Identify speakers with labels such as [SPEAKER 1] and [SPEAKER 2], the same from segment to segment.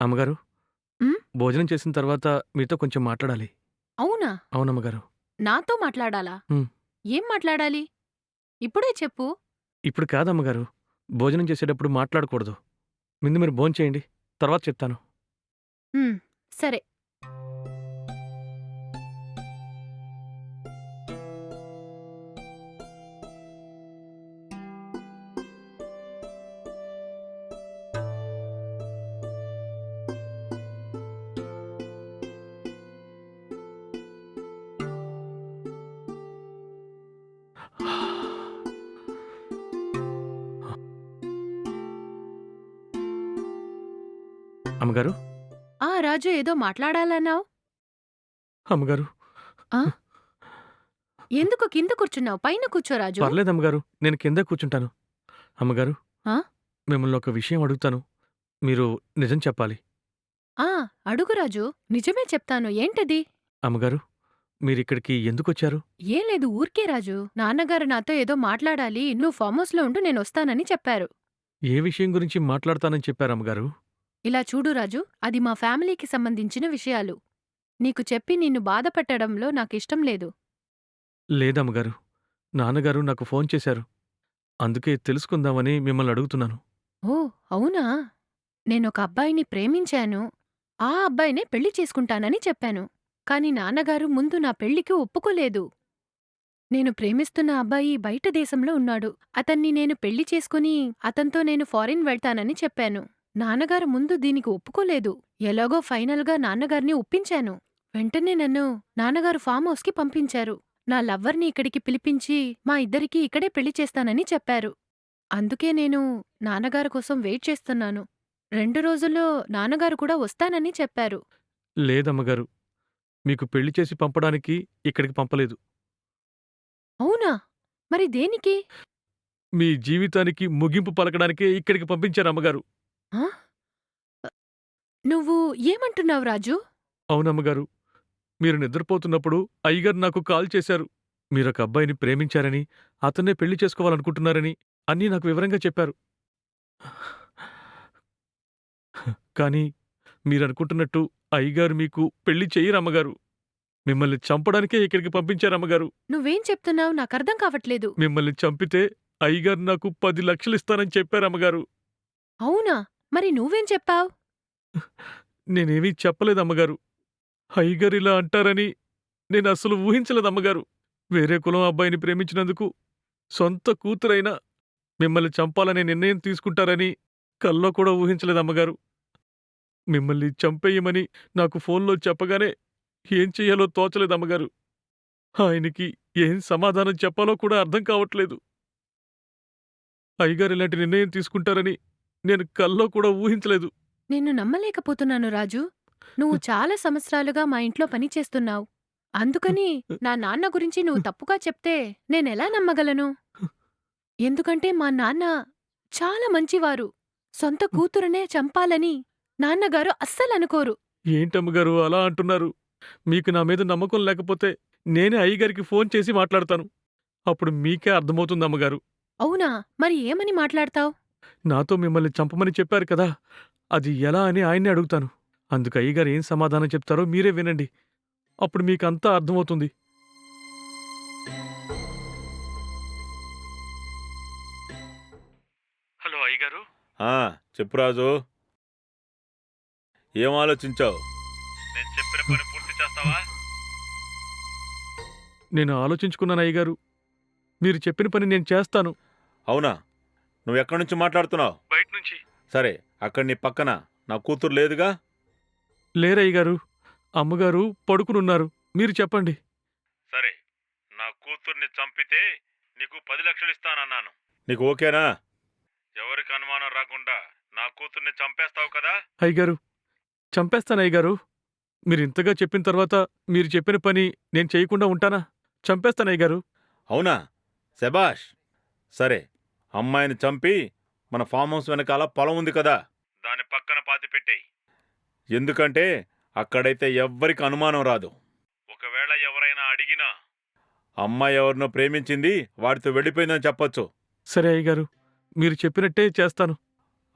[SPEAKER 1] అమ్మగారు
[SPEAKER 2] ఉమ్?
[SPEAKER 1] భోజనం చేసిన తర్వాత మీతో కొంచెం మాట్లాడాలి.
[SPEAKER 2] అవునా?
[SPEAKER 1] అవునమ్మగారు.
[SPEAKER 2] నాతో మాట్లాడాలా?
[SPEAKER 1] ఉమ్.
[SPEAKER 2] ఏం మాట్లాడాలి? ఇప్పుడే చెప్పు.
[SPEAKER 1] ఇప్పుడు కాదమ్మగారు. భోజనం చేసేటప్పుడు మాట్లాడకూడదు. ముందు మీరు భోజనం చేయండి తర్వాత చెప్తాను.
[SPEAKER 2] ఉమ్, సరే.
[SPEAKER 1] అమ్మగారు?
[SPEAKER 2] ఆ రాజు ఏదో మాట్లాడాలన్నావు.
[SPEAKER 1] అమ్మగారు.
[SPEAKER 2] ఎందుకు కింద కూర్చున్నావు? పైన కూర్చో రాజు.
[SPEAKER 1] పర్లేదు అమ్మగారు నేను కింద కూర్చుంటాను. అమ్మగారు
[SPEAKER 2] ఆ?
[SPEAKER 1] మిమ్మల్ని ఒక విషయం అడుగుతాను. మీరు నిజం చెప్పాలి.
[SPEAKER 2] ఆ అడుగు రాజు. నిజమే చెప్తాను. ఏంటది?
[SPEAKER 1] అమ్మగారు మీరిక్కడికి ఎందుకొచ్చారు?
[SPEAKER 2] ఏం లేదు ఊరికే రాజు. నాన్నగారు నాతో ఏదో మాట్లాడాలి. నువ్వు ఫామ్ హౌస్లో ఉంటూ నేను వస్తానని చెప్పారు.
[SPEAKER 1] ఏ విషయం గురించి మాట్లాడతానని చెప్పారు అమ్మగారు?
[SPEAKER 2] ఇలా చూడు రాజు అది మా ఫ్యామిలీకి సంబంధించిన విషయాలు. నీకు చెప్పి నిన్ను బాధపెట్టడంలో నాకిష్టం లేదు.
[SPEAKER 1] లేదమ్మగారు. నాన్నగారు నాకు ఫోన్ చేశారు. అందుకే తెలుసుకుందామని మిమ్మల్ని అడుగుతున్నాను.
[SPEAKER 2] ఓ అవునా? నేనొక అబ్బాయిని ప్రేమించాను. ఆ అబ్బాయినే పెళ్ళి చేసుకుంటానని చెప్పాను. కాని నాన్నగారు ముందు నా పెళ్ళికి ఒప్పుకోలేదు. నేను ప్రేమిస్తున్న అబ్బాయి బయట దేశంలో ఉన్నాడు. అతన్ని నేను పెళ్ళి చేసుకుని అతంతో నేను ఫారిన్ వెళ్తానని చెప్పాను. నాన్నగారు ముందు దీనికి ఒప్పుకోలేదు. ఎలాగో ఫైనల్గా నాన్నగారిని ఒప్పించాను. వెంటనే నన్ను నాన్నగారు ఫామ్ హౌస్కి పంపించారు. నా లవ్వర్ని ఇక్కడికి పిలిపించి మా ఇద్దరికీ ఇక్కడే పెళ్ళి చేస్తానని చెప్పారు. అందుకే నేను నాన్నగారు కోసం వెయిట్ చేస్తున్నాను. రెండు రోజుల్లో నాన్నగారు కూడా వస్తానని చెప్పారు.
[SPEAKER 1] లేదమ్మగారు. మీకు పెళ్ళి చేసి పంపడానికి ఇక్కడికి పంపలేదు.
[SPEAKER 2] అవునా? మరి దేనికి?
[SPEAKER 1] మీ జీవితానికి ముగింపు పలకడానికే ఇక్కడికి పంపించారు అమ్మగారు.
[SPEAKER 2] ఆ? నువ్వు ఏమంటున్నావు రాజు?
[SPEAKER 1] అవునమ్మగారు మీరు నిద్రపోతున్నప్పుడు అయ్యగారు నాకు కాల్ చేశారు. మీరొక అబ్బాయిని ప్రేమించారని అతన్నే పెళ్ళి చేసుకోవాలనుకుంటున్నారని అన్నీ నాకు వివరంగా చెప్పారు. కానీ మీరనుకుంటున్నట్టు అయ్యగారు మీకు పెళ్ళి చెయ్యరమ్మగారు మిమ్మల్ని చంపడానికే ఇక్కడికి పంపించారమ్మగారు.
[SPEAKER 2] నువ్వేం చెప్తున్నావు? నాకర్థం కావట్లేదు.
[SPEAKER 1] మిమ్మల్ని చంపితే అయ్యగారు నాకు పది లక్షలు ఇస్తానని చెప్పారమ్మగారు.
[SPEAKER 2] అవునా? మరి నువ్వేం చెప్పావు?
[SPEAKER 1] నేనేమీ చెప్పలేదమ్మగారు. అయ్యగారు ఇలా అంటారని నేను అసలు ఊహించలేదమ్మగారు. వేరే కులం అబ్బాయిని ప్రేమించినందుకు సొంత కూతురైనా మిమ్మల్ని చంపాలనే నిర్ణయం తీసుకుంటారని కల్లో కూడా ఊహించలేదమ్మగారు. మిమ్మల్ని చంపేయమని నాకు ఫోన్లో చెప్పగానే ఏం చెయ్యాలో తోచలేదమ్మగారు. ఆయనకి ఏం సమాధానం చెప్పాలో కూడా అర్థం కావట్లేదు. అయ్యగారు ఇలాంటి నిర్ణయం తీసుకుంటారని నేను కల్లో కూడా ఊహించలేదు.
[SPEAKER 2] నిన్ను నమ్మలేకపోతున్నాను రాజు. నువ్వు చాలా సంవత్సరాలుగా మా ఇంట్లో పనిచేస్తున్నావు అందుకని నా నాన్న గురించి నువ్వు తప్పుగా చెప్తే నేనెలా నమ్మగలను? ఎందుకంటే మా నాన్న చాలా మంచివారు. సొంత కూతురునే చంపాలని నాన్నగారు అస్సలనుకోరు
[SPEAKER 1] ఏంటమ్మగారు అలా అంటున్నారు? మీకు నా మీద నమ్మకం లేకపోతే నేనే అయ్యగారికి ఫోన్ చేసి మాట్లాడతాను. అప్పుడు మీకే అర్థమవుతుంది అమ్మగారు.
[SPEAKER 2] అవునా? మరి ఏమని మాట్లాడతావ్?
[SPEAKER 1] నాతో మిమ్మల్ని చంపమని చెప్పారు కదా. అది ఎలా అని ఆయన్నే అడుగుతాను. అందుకు అయ్యగారు ఏం సమాధానం చెప్తారో మీరే వినండి. అప్పుడు మీకంతా అర్థమవుతుంది. హలో అయ్యగారు.
[SPEAKER 3] ఆ, చెప్పు రాజు. ఏం ఆలోచించావు?
[SPEAKER 1] నేను చెప్పిన పని పూర్తి చేస్తావా? నేను ఆలోచించుకున్నాను అయ్యగారు. మీరు చెప్పిన పని నేను చేస్తాను.
[SPEAKER 3] అవునా? నువ్వు ఎక్కడి నుంచి మాట్లాడుతున్నావు?
[SPEAKER 1] బయట నుంచి
[SPEAKER 3] సరే అక్కడ నీ పక్కన నా కూతురు లేదుగా?
[SPEAKER 1] లేరయ్య గారు అమ్మగారు పడుకునున్నారు. మీరు చెప్పండి.
[SPEAKER 3] సరే నా కూతుర్ని చంపితే నీకు పది లక్షలు ఇస్తానన్నాను నీకు ఓకేనా? ఎవరికి అనుమానం రాకుండా నా కూతుర్ని చంపేస్తావు కదా?
[SPEAKER 1] అయ్యగారు చంపేస్తాను అయ్యగారు. మీరు ఇంతగా చెప్పిన తర్వాత మీరు చెప్పిన పని నేను చేయకుండా ఉంటానా? చంపేస్తాను అయ్యగారు.
[SPEAKER 3] అవునా? శబాష్ సరే అమ్మాయిని చంపి మన ఫామ్ హౌస్ వెనకాల పొలం ఉంది కదా. దాని పక్కన పాతి పెట్టేయి. ఎందుకంటే అక్కడైతే ఎవ్వరికి అనుమానం రాదు. ఒకవేళ ఎవరైనా అడిగినా. అమ్మాయి ఎవరినో ప్రేమించింది వాడితో వెళ్ళిపోయిందని చెప్పొచ్చు.
[SPEAKER 1] సరే అయ్యగారు మీరు చెప్పినట్టే చేస్తాను.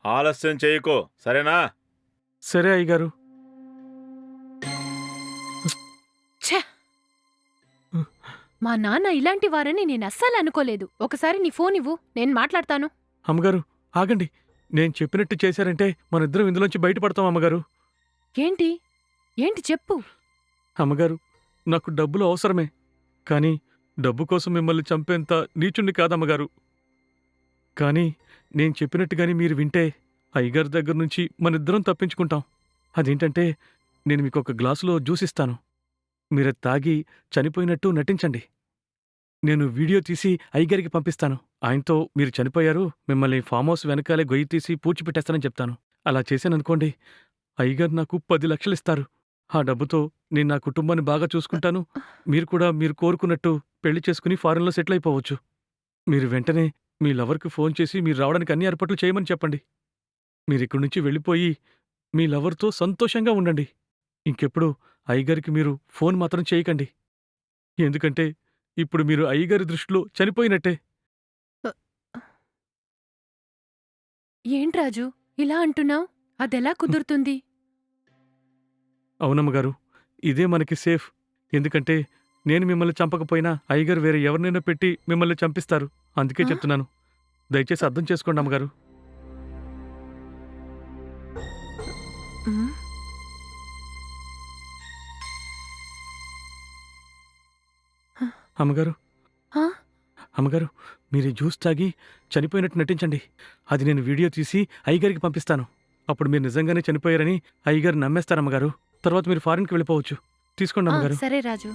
[SPEAKER 3] ఆలస్యం చేయకో సరేనా?
[SPEAKER 1] సరే అయ్యగారు.
[SPEAKER 2] మా నాన్న ఇలాంటి వారని నేను అస్సలు అనుకోలేదు. ఒకసారి నీ ఫోన్ ఇవ్వు నేను మాట్లాడతాను.
[SPEAKER 1] అమ్మగారు ఆగండి. నేను చెప్పినట్టు చేశారంటే మన ఇద్దరం ఇందులోంచి బయటపడతాం అమ్మగారు.
[SPEAKER 2] ఏంటి? ఏంటి చెప్పు.
[SPEAKER 1] అమ్మగారు నాకు డబ్బులు అవసరమే. కానీ డబ్బు కోసం మిమ్మల్ని చంపేంత నీచుండి కాదమ్మగారు. కానీ నేను చెప్పినట్టుగాని మీరు వింటే అయ్యగారి దగ్గర నుంచి మనిద్దరం తప్పించుకుంటాం. అదేంటంటే నేను మీకు ఒక గ్లాసులో జ్యూస్ ఇస్తాను. మీరు తాగి చనిపోయినట్టు నటించండి. నేను వీడియో తీసి అయ్యగారికి పంపిస్తాను. ఆయనతో మీరు చనిపోయారు మిమ్మల్ని ఫామ్ హౌస్ వెనకాలే గొయ్యి తీసి పూడ్చిపెట్టేస్తానని చెప్తాను. అలా చేశాననుకోండి అయ్యగారు నాకు పది లక్షలు ఇస్తారు ఆ డబ్బుతో నేను నా కుటుంబాన్ని బాగా చూసుకుంటాను. మీరు కూడా మీరు కోరుకున్నట్టు పెళ్ళి చేసుకుని ఫారెన్లో సెటిల్ అయిపోవచ్చు. మీరు వెంటనే మీ లవర్కి ఫోన్ చేసి మీరు రావడానికి అన్ని ఏర్పాట్లు చేయమని చెప్పండి. మీరు ఇక్కడి నుంచి వెళ్ళిపోయి మీ లవర్తో సంతోషంగా ఉండండి. ఇంకెప్పుడు అయ్యగారికి మీరు ఫోన్ మాత్రం చేయకండి. ఎందుకంటే ఇప్పుడు మీరు అయ్యగారి దృష్టిలో చనిపోయినట్టే.
[SPEAKER 2] ఏంట్రాజు ఇలా అంటున్నావు? అదెలా కుదురుతుంది?
[SPEAKER 1] అవునమ్మగారు ఇదే మనకి సేఫ్. ఎందుకంటే నేను మిమ్మల్ని చంపకపోయినా అయ్యగారు వేరే ఎవరినైనా పెట్టి మిమ్మల్ని చంపిస్తారు. అందుకే? చెప్తున్నాను. దయచేసి అర్థం చేసుకోండి అమ్మగారు. అమ్మగారు.
[SPEAKER 2] ఆ?
[SPEAKER 1] అమ్మగారు మీరు ఈ జ్యూస్ తాగి చనిపోయినట్టు నటించండి. అది నేను వీడియో తీసి అయ్యగారికి పంపిస్తాను. అప్పుడు మీరు నిజంగానే చనిపోయారని అయ్యగారు నమ్మేస్తారు అమ్మగారు. తర్వాత మీరు ఫారిన్కి వెళ్ళిపోవచ్చు. తీసుకోండి
[SPEAKER 2] ఆ,
[SPEAKER 1] అమ్మగారు.
[SPEAKER 2] సరే రాజు.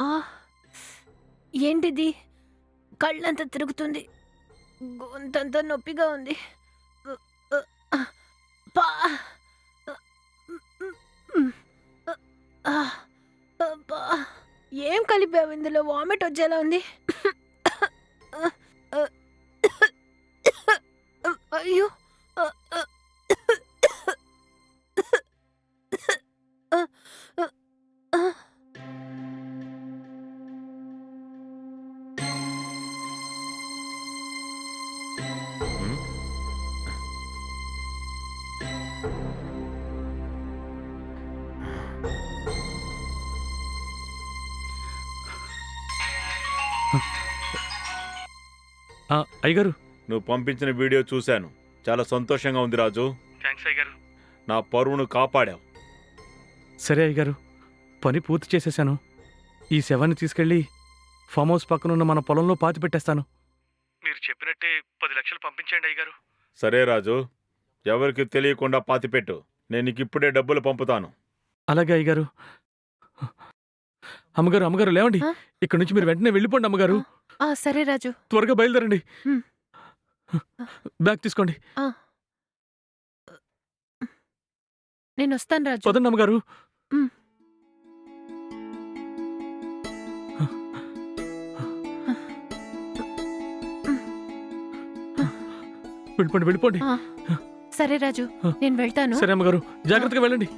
[SPEAKER 2] ఆ. ఏంటిది? కళ్ళంతా తిరుగుతుంది. గొంతంతా నొప్పిగా ఉంది. పా. ఏం కలిపావు ఇందులో? వామిట్ వచ్చేలా ఉంది.
[SPEAKER 1] అయ్యగారు.
[SPEAKER 3] నువ్వు పంపించిన వీడియో చూశాను. చాలా సంతోషంగా ఉంది రాజు.
[SPEAKER 1] థ్యాంక్స్ అయ్యగారు.
[SPEAKER 3] నా పరువును కాపాడావు.
[SPEAKER 1] సరే అయ్యగారు పని పూర్తి చేసేశాను ఈ శవాన్ని తీసుకెళ్ళి ఫామ్ హౌస్ పక్కన ఉన్న మన పొలంలో పాతి పెట్టేస్తాను మీరు చెప్పినట్టే పది లక్షలు పంపించండి అయ్యగారు.
[SPEAKER 3] సరే రాజు ఎవరికి తెలియకుండా పాతిపెట్టు. నేను నీకు ఇప్పుడే డబ్బులు పంపుతాను.
[SPEAKER 1] అలాగే అయ్యగారు. అమ్మగారు అమ్మగారు లేవండి.
[SPEAKER 2] ఆ?
[SPEAKER 1] ఇక్కడ నుంచి మీరు వెంటనే వెళ్ళిపోండి అమ్మగారు.
[SPEAKER 2] ఆ, సరే రాజు.
[SPEAKER 1] త్వరగా బయలుదేరండి.
[SPEAKER 2] హ్మ్.
[SPEAKER 1] బ్యాగ్ తీసుకోండి.
[SPEAKER 2] నేను వస్తాను రాజు.
[SPEAKER 1] పదండి అమ్మగారు. వెళ్ళిపోండి వెళ్ళిపోండి.
[SPEAKER 2] సరే రాజు నేను వెళ్తాను.
[SPEAKER 1] సరే అమ్మగారు జాగ్రత్తగా వెళ్ళండి.